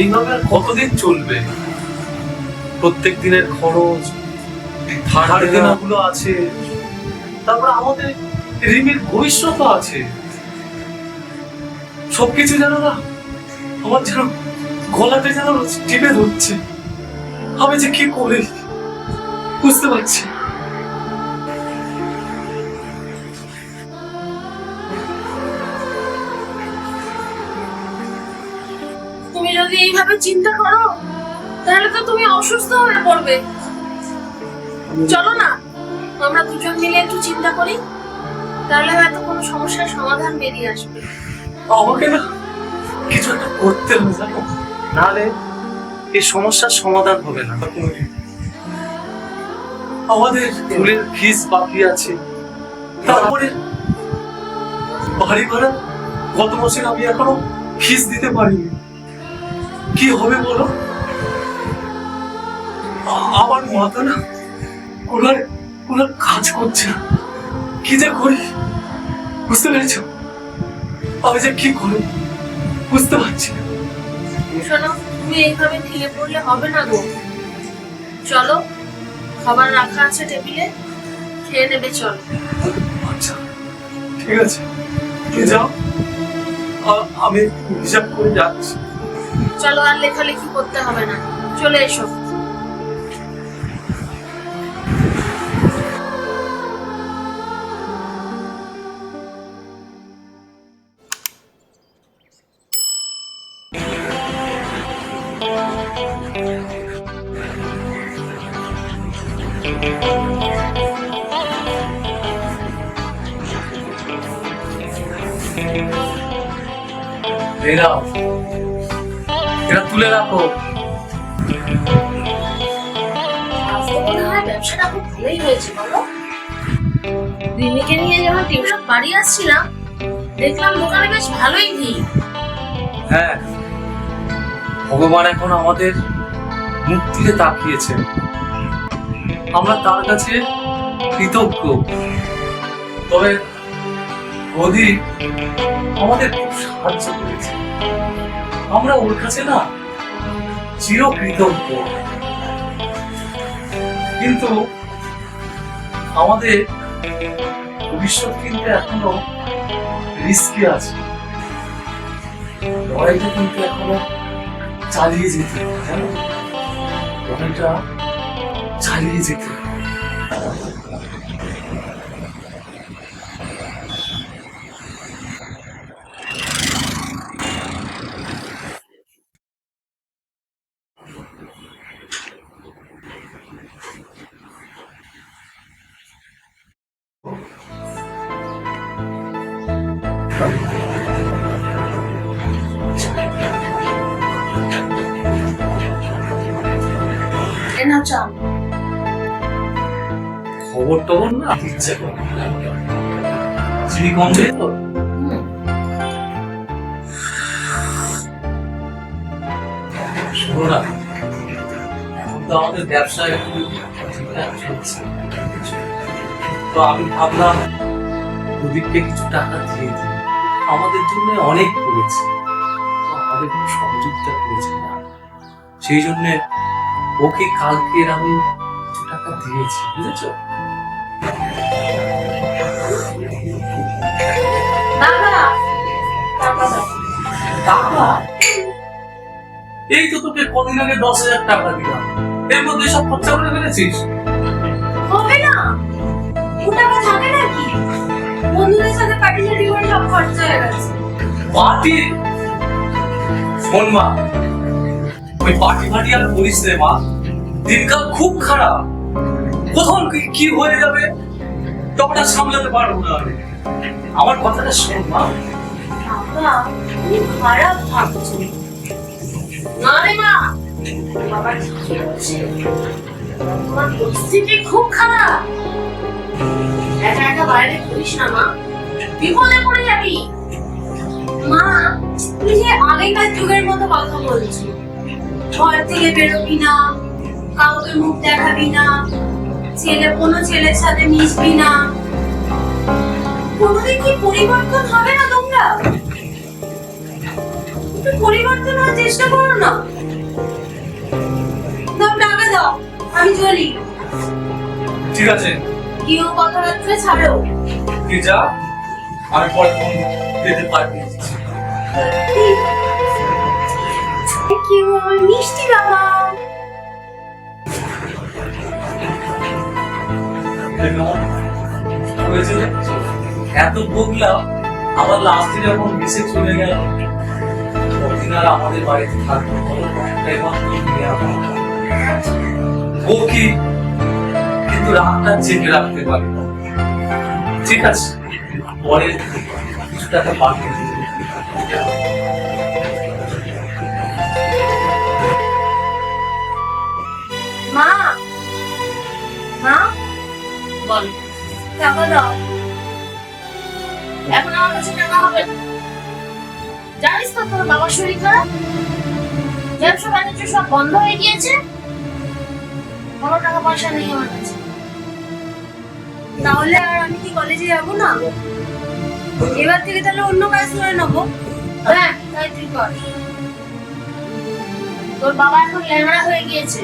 এইভাবে কতদিন চলবে? প্রত্যেক দিনের খরচ ধার দেনাগুলো আছে। তারপর আমাদের রিমির ভবিষ্যৎ আছে। সবকিছু যেন না আমার যেন গলাতে যেন টিপে ধরছে। আমি যে কি করি? বুঝতে পারছি এইভাবে চিন্তা করো, তাহলে তো তুমি অসুস্থ হয়ে পড়বে। চলো না, আমরা দুজন মিলে একটু চিন্তা করি, তাহলে হয়তো কোনো সমস্যার সমাধান বেরিয়ে আসবে। আমাকে না কিছু একটা করতে হবে, জানো? নাহলে এই সমস্যার সমাধান হবে না। আমাদের স্কুলের ফিস বাকি আছে। তারপরে বাড়ি ভাড়া গত মাসে আমি এখনও ফিস দিতে পারিনি। কি হবে বলো? আমার মাথা না কোনার কোনার কাজ করছে না। কি যে করি? বুঝতে পেরেছ? আমি যে কি করি? বুঝতে পারছি না। শোনো তুমি এইভাবে ঢিলে পড়লে হবে না গো। চলো খাবার রাখা আছে টেবিলে খেয়ে নেবে চলো। আচ্ছা ঠিক আছে। তুমি যাও। আমি হিসাব করে যাচ্ছি। চলো আর লেখালেখি করতে হবে না। চলে এসো। এটা তুলে রাখো। ব্যবসাটা খুব ভালোই হয়েছে বলো রিমিকে নিয়ে যখন টিউশন বাড়ি আসছিলাম দেখলাম দোকানে বেশ ভালোই ভিড়। হ্যাঁ ভগবান এখন আমাদের মুক্তিতে তাকিয়েছেন আমরা তার কাছে কৃতজ্ঞ। তবে মোদি আমাদের খুব সাহায্য করেছে। আমরা ওর কাছে না চির কৃতজ্ঞ কিন্তু আমাদের ভবিষ্যৎ কিন্তু এখনও রিস্কে আছে। লড়াইটা কিন্তু এখনও চালিয়ে যেতে লড়াইটা চালিয়ে যেতে নাও চাও খবর না? ইচ্ছে করে চিনি তো? শোনো না, এখন তো আমাদের ব্যবসা একটু তো আমি ভাবলাম, প্রদীপকে কিছু টাকা দিয়ে দিই। আমাদের জন্য অনেক করেছে। আমাদের খুব সহযোগিতা করেছে না। সেই জন্য ওকে কালকের আমি কিছু টাকা দিয়েছি বুঝেছ? এই তো তোকে কদিন আগে দশ হাজার টাকা দিলাম। এর মধ্যে সব খরচা করে ফেলেছিস? হবে না? ও টাকা থাকে নাকি? বন্ধুদের সাথে পার্টি সার্টি করে সব খরচা হয়ে গেছে। পার্টি? শোন মা ওই মা। দিনকাল খুব খারাপ। কি- হয়ে যাবে তখন সামলাতে পারব না আমি। আমার কথাটা শোন, মা। বাবা, তুমি খারাপ ভাবছ। না রে, মা। বাবা তোমার পরিস্থিতি খুব খারাপ। একা একা বাইরে না, মা। বিপদে পড়ে যাবি। মা যে আগেকার যুগের মতো কথা বলছো ঘর থেকে বেরোবি না কাউকে মুখ দেখাবি না ছেলে কোনো ছেলের সাথে মিশবি না। কোনোদিন কি পরিবর্তন হবে না তোমরা? একটু পরিবর্তন হওয়ার চেষ্টা করো না। দাও টাকা দাও আমি চলি। ঠিক আছে। কি ও কথাবার্তা ছাড়ো। তুই যা আমি পরে ফোন পেতে পারবি এত আবার লাস্টে যখন চলে গেল কদিন আর আমাদের বাড়িতে থাকতো। আমার। বকি কিন্তু রাগটা চেপে রাখতে পারি। ঠিক আছে, পরে কিছু টাকা তো তোর বাবার শরীর খারাপ? ব্যবসা বাণিজ্য সব বন্ধ হয়ে গিয়েছে? কোনো টাকা পয়সা নেই আমার কাছে। তাহলে আর আমি কি কলেজে যাব না? এবার থেকে তাহলে অন্য কাজ করে নেব। হ্যাঁ তাই তুই কর। তোর বাবা এখন ল্যাংড়া হয়ে গিয়েছে।